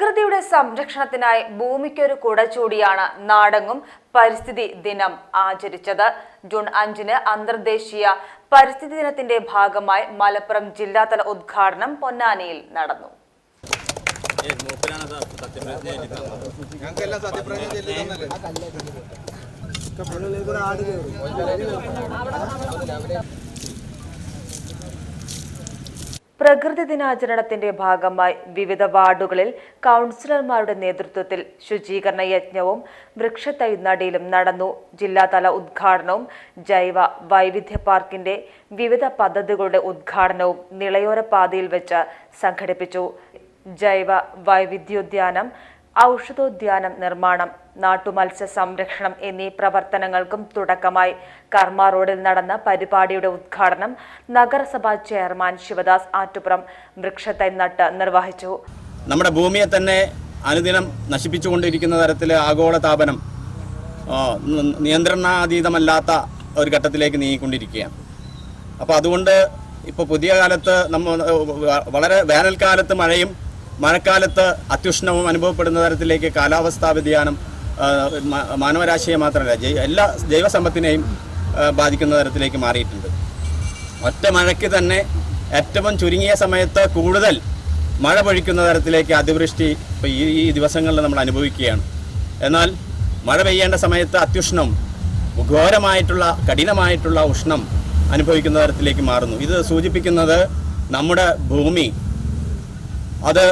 പ്രകൃതിയുടെ സംരക്ഷണത്തിനായി ഭൂമിക്കൊരു കുട ചൂടിയാണ് നാടെങ്ങും പരിസ്ഥിതി ദിനം ആചരിച്ചത്. ജൂൺ അഞ്ചിന് അന്തർദേശീയ പരിസ്ഥിതി ദിനത്തിന്റെ ഭാഗമായി മലപ്പുറം ജില്ലാതല ഉദ്ഘാടനം പൊന്നാനിയിൽ നടന്നു. ഞങ്ങൾക്കെല്ലാം പ്രകൃതി ദിനാചരണത്തിന്റെ ഭാഗമായി വിവിധ വാർഡുകളിൽ കൗൺസിലർമാരുടെ നേതൃത്വത്തിൽ ശുചീകരണ യജ്ഞവും വൃക്ഷത്തൈ നടീലും നടന്നു. ജില്ലാതല ഉദ്ഘാടനവും ജൈവ വൈവിധ്യ പാർക്കിന്റെ വിവിധ പദ്ധതികളുടെ ഉദ്ഘാടനവും നിളയോര പാതയിൽ വെച്ച് സംഘടിപ്പിച്ചു. ജൈവ വൈവിധ്യോദ്യാനം ഔഷധോദ്യാനം നിർമ്മാണം നാട്ടുമത്സ്യ സംരക്ഷണം എന്നീ പ്രവർത്തനങ്ങൾക്കും തുടക്കമായി കർമ്മ റോഡിൽ നടന്ന പരിപാടിയുടെ ഉദ്ഘാടനം നഗരസഭാ ചെയർമാൻ ശിവദാസ് ആറ്റുപുറം വൃക്ഷത്തൈ നട്ട് നിർവഹിച്ചു. നമ്മുടെ ഭൂമിയെ തന്നെ അനുദിനം നശിപ്പിച്ചുകൊണ്ടിരിക്കുന്ന തരത്തിൽ ആഗോള താപനം നിയന്ത്രണാതീതമല്ലാത്ത ഒരു ഘട്ടത്തിലേക്ക് നീങ്ങിക്കൊണ്ടിരിക്കുകയാണ്. അപ്പോൾ അതുകൊണ്ട് ഇപ്പോൾ പുതിയ കാലത്ത് നമ്മ വളരെ വേനൽക്കാലത്ത് മഴയും മഴക്കാലത്ത് അത്യുഷ്ണവും അനുഭവപ്പെടുന്ന തരത്തിലേക്ക് കാലാവസ്ഥാ വ്യതിയാനം മാനവരാശിയെ മാത്രമല്ല എല്ലാ ജൈവസമ്പത്തിനെയും ബാധിക്കുന്ന തരത്തിലേക്ക് മാറിയിട്ടുണ്ട്. ഒറ്റ മഴയ്ക്ക് തന്നെ ഏറ്റവും ചുരുങ്ങിയ സമയത്ത് കൂടുതൽ മഴ പൊഴിക്കുന്ന തരത്തിലേക്ക് അതിവൃഷ്ടി ഇപ്പോൾ ഈ ഈ ദിവസങ്ങളിൽ നമ്മൾ അനുഭവിക്കുകയാണ്. എന്നാൽ മഴ പെയ്യേണ്ട സമയത്ത് അത്യുഷ്ണം ഘോരമായിട്ടുള്ള കഠിനമായിട്ടുള്ള ഉഷ്ണം അനുഭവിക്കുന്ന തരത്തിലേക്ക് മാറുന്നു. ഇത് സൂചിപ്പിക്കുന്നത് നമ്മുടെ ഭൂമി അത്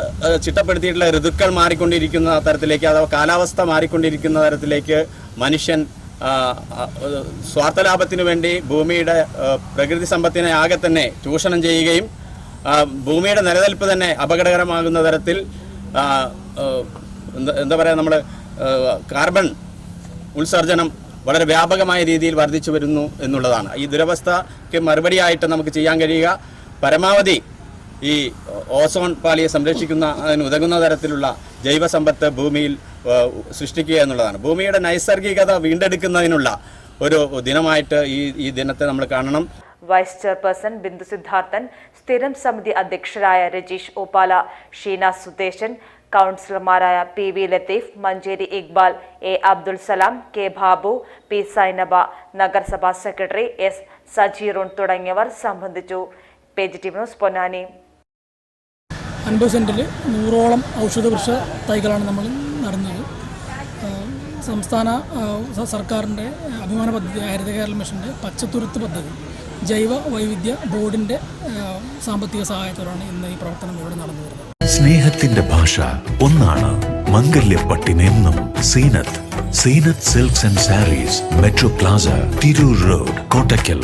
ചിട്ടപ്പെടുത്തിയിട്ടുള്ള ഋതുക്കൾ മാറിക്കൊണ്ടിരിക്കുന്ന തരത്തിലേക്ക് അഥവാ കാലാവസ്ഥ മാറിക്കൊണ്ടിരിക്കുന്ന തരത്തിലേക്ക് മനുഷ്യൻ സ്വാർത്ഥലാഭത്തിനു വേണ്ടി ഭൂമിയുടെ പ്രകൃതി സമ്പത്തിനെ ആകെ തന്നെ ചൂഷണം ചെയ്യുകയും ഭൂമിയുടെ നിലനിൽപ്പ് തന്നെ അപകടകരമാകുന്ന തരത്തിൽ എന്താ പറയുക നമ്മൾ കാർബൺ ഉത്സർജനം വളരെ വ്യാപകമായ രീതിയിൽ വർദ്ധിച്ചു വരുന്നു എന്നുള്ളതാണ്. ഈ ദുരവസ്ഥയ്ക്ക് മറുപടിയായിട്ട് നമുക്ക് ചെയ്യാൻ കഴിയുക. പരമാവധി ഈ ഓസോൺ പാളിയെ സംരക്ഷിക്കുന്ന അതിന് ഉതകുന്ന തരത്തിലുള്ള ജൈവസമ്പത്ത് ഭൂമിയിൽ സൃഷ്ടിക്കുക എന്നുള്ളതാണ്. ഭൂമിയുടെ നൈസർഗികത വീണ്ടെടുക്കുന്നതിനുള്ള ഒരു ദിനമായിട്ട് ഈ ഈ ദിനത്തെ നമ്മൾ കാണണം. വൈസ് ചെയർപേഴ്സൺ ബിന്ദു സിദ്ധാർത്ഥൻ സ്ഥിരം സമിതി അധ്യക്ഷരായ രജീഷ് ഓപാല ഷീന സുദേശൻ കൗൺസിലർമാരായ P V Latheef Manjeri Iqbal A Abdul Salam K Babu P Sainaba നഗരസഭാ സെക്രട്ടറി എസ് സജീറുൺ തുടങ്ങിയവർ സംബന്ധിച്ചു. Page T news Ponnani. അൻപത് സെന്റിൽ നൂറോളം ഔഷധവൃക്ഷ തൈകളാണ് നമ്മൾ നടുന്നത്. സംസ്ഥാന സർക്കാരിന്റെ അഭിമാന പദ്ധതി ഹരിത കേരള മിഷന്റെ പച്ചത്തുരുത്ത് പദ്ധതി ജൈവ വൈവിധ്യ ബോർഡിന്റെ സാമ്പത്തിക സഹായത്തോടാണ് ഇന്ന് ഈ പ്രവർത്തനം ഇവിടെ നടന്നു വരുന്നത്. സ്നേഹത്തിന്റെ ഭാഷ ഒന്നാണ്. മംഗല്യപ്പട്ടിനെന്നും Zeenath Zeenath silks and sarees metro plaza Tirur road Kottakkal.